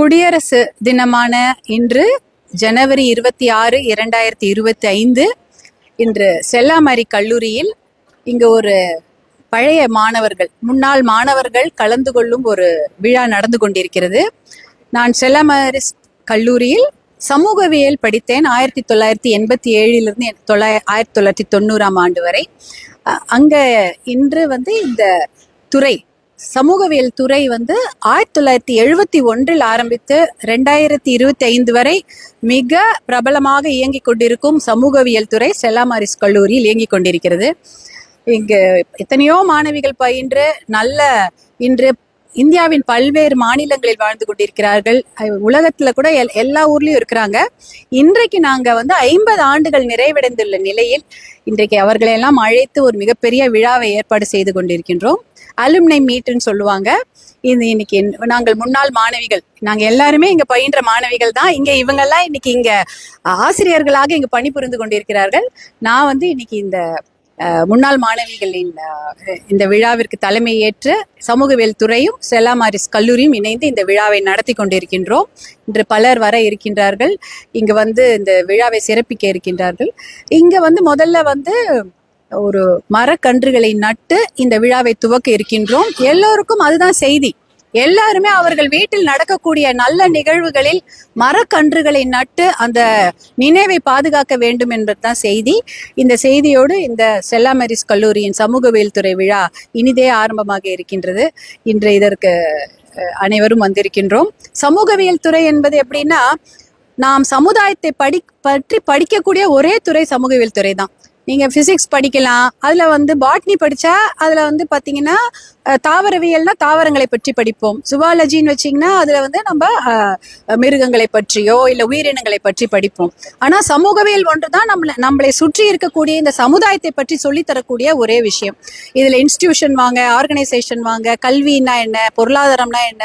குடியரசு தினமான இன்று ஜனவரி இருபத்தி ஆறு இரண்டாயிரத்தி இருபத்தி ஐந்து. இன்று செல்லாமரி கல்லூரியில் இங்கு ஒரு பழைய மாணவர்கள் முன்னாள் மாணவர்கள் கலந்து கொள்ளும் ஒரு விழா நடந்து கொண்டிருக்கிறது. நான் செல்லாமரி கல்லூரியில் சமூகவியல் படித்தேன். ஆயிரத்தி தொள்ளாயிரத்தி எண்பத்தி ஏழிலிருந்து தொள்ளாய ஆயிரத்தி தொள்ளாயிரத்தி தொண்ணூறாம் ஆண்டு வரை. அங்கே இன்று வந்து இந்த துறை சமூகவியல் துறை வந்து ஆயிரத்தி தொள்ளாயிரத்தி எழுபத்தி ஒன்றில் ஆரம்பித்து ரெண்டாயிரத்தி இருபத்தி ஐந்து வரை மிக பிரபலமாக இயங்கிக் கொண்டிருக்கும் சமூகவியல் துறை செல்லாமாரிஸ் கல்லூரியில் இயங்கிக் கொண்டிருக்கிறது. இங்கு எத்தனையோ மாணவிகள் பயின்று நல்ல இன்று இந்தியாவின் பல்வேறு மாநிலங்களில் வாழ்ந்து கொண்டிருக்கிறார்கள். உலகத்துல கூட எல்- எல்லா ஊர்லயும் இருக்கிறாங்க. இன்றைக்கு நாங்க வந்து ஐம்பது ஆண்டுகள் நிறைவடைந்துள்ள நிலையில் இன்றைக்கு அவர்களை எல்லாம் அழைத்து ஒரு மிகப்பெரிய விழாவை ஏற்பாடு செய்து கொண்டிருக்கின்றோம். அலுமினை மீட்டுன்னு சொல்லுவாங்க. இது இன்னைக்கு நாங்கள் முன்னாள் மாணவிகள். நாங்க எல்லாருமே இங்க பயின்ற மாணவிகள் தான். இங்க இவங்கெல்லாம் இன்னைக்கு இங்க ஆசிரியர்களாக இங்க பணிபுரிந்து கொண்டிருக்கிறார்கள். நான் வந்து இன்னைக்கு இந்த முன்னாள் மாணவிகளின் இந்த விழாவிற்கு தலைமை ஏற்று சமூகவியல் துறையும் செல்லாமாரிஸ் கல்லூரியும் இணைந்து இந்த விழாவை நடத்தி கொண்டிருக்கின்றோம். இன்று பலர் வர இருக்கின்றார்கள். இங்கு வந்து இந்த விழாவை சிறப்பிக்க இருக்கின்றார்கள். இங்க வந்து முதல்ல வந்து ஒரு மரக்கன்றுகளை நட்டு இந்த விழாவை துவக்க இருக்கின்றோம். எல்லோருக்கும் அதுதான் செய்தி. எல்லாருமே அவர்கள் வீட்டில் நடக்கக்கூடிய நல்ல நிகழ்வுகளில் மரக்கன்றுகளை நட்டு அந்த நினைவை பாதுகாக்க வேண்டும் என்பதுதான் செய்தி. இந்த செய்தியோடு இந்த செல்லாமரிஸ் கல்லூரியின் சமூகவியல் துறை விழா இனிதே ஆரம்பமாக இருக்கின்றது. இன்று இதற்கு அஹ், அனைவரும் வந்திருக்கின்றோம். சமூகவியல் துறை என்பது எப்படின்னா நாம் சமுதாயத்தை படி பற்றி படிக்கக்கூடிய ஒரே துறை சமூகவியல் துறை தான். நீங்க ஃபிசிக்ஸ் படிக்கலாம். அதில் வந்து பாட்னி படிச்சா அதில் வந்து பார்த்தீங்கன்னா தாவரவியல்னா தாவரங்களை பற்றி படிப்போம். சுவாலஜின்னு வச்சீங்கன்னா அதுல வந்து நம்ம மிருகங்களை பற்றியோ இல்லை உயிரினங்களை பற்றி படிப்போம். ஆனா சமூகவியல் ஒன்று தான் நம்மளை நம்மளை சுற்றி இருக்கக்கூடிய இந்த சமுதாயத்தை பற்றி சொல்லித்தரக்கூடிய ஒரே விஷயம். இதில் இன்ஸ்டிடியூஷன் வாங்க ஆர்கனைசேஷன் வாங்க கல்வின்னா என்ன பொருளாதாரம்னா என்ன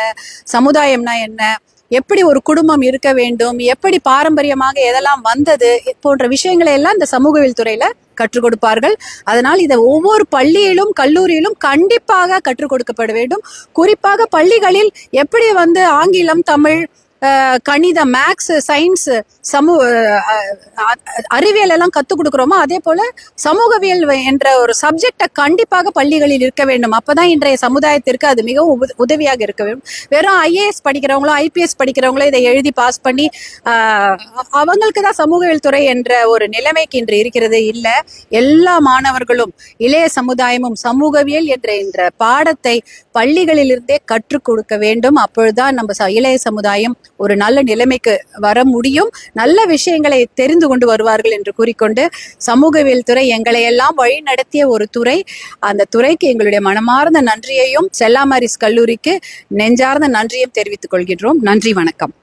சமுதாயம்னா என்ன எப்படி ஒரு குடும்பம் இருக்க வேண்டும் எப்படி பாரம்பரியமாக எதெல்லாம் வந்தது போன்ற விஷயங்களை எல்லாம் இந்த சமூகவியல் துறையில கற்றுக் கொடுப்பார்கள். அதனால் இதை ஒவ்வொரு பள்ளியிலும் கல்லூரியிலும் கண்டிப்பாக கற்றுக் கொடுக்கப்பட வேண்டும். குறிப்பாக பள்ளிகளில் எப்படி வந்து ஆங்கிலம் தமிழ் கணிதம் மேக்ஸ் சயின்ஸ் சமூக அறிவியல் எல்லாம் கற்றுக் கொடுக்குறோமோ அதே போல சமூகவியல் என்ற ஒரு சப்ஜெக்டை கண்டிப்பாக பள்ளிகளில் இருக்க வேண்டும். அப்பதான் இன்றைய சமுதாயத்திற்கு அது மிகவும் உதவியாக இருக்க வேண்டும். வெறும் ஐஏஎஸ் படிக்கிறவங்களோ ஐபிஎஸ் படிக்கிறவங்களோ இதை எழுதி பாஸ் பண்ணி அவங்களுக்கு தான் சமூகவியல் துறை என்ற ஒரு நிலைமைக்கு இன்று இருக்கிறது இல்லை. எல்லா மாணவர்களும் இளைய சமுதாயமும் சமூகவியல் என்ற என்ற பாடத்தை பள்ளிகளிலிருந்தே கற்றுக் கொடுக்க வேண்டும். அப்பொழுதுதான் நம்ம ச- இளைய சமுதாயம் ஒரு நல்ல நிலைமைக்கு வர முடியும். நல்ல விஷயங்களை தெரிந்து கொண்டு வருவார்கள் என்று கூறிக்கொண்டு சமூகவியல் துறை எங்களை எல்லாம் வழி நடத்திய ஒரு துறை. அந்த துறைக்கு எங்களுடைய மனமார்ந்த நன்றியையும் செல்லாமரிஸ் கல்லூரிக்கு நெஞ்சார்ந்த நன்றியும் தெரிவித்துக் கொள்கின்றோம். நன்றி வணக்கம்.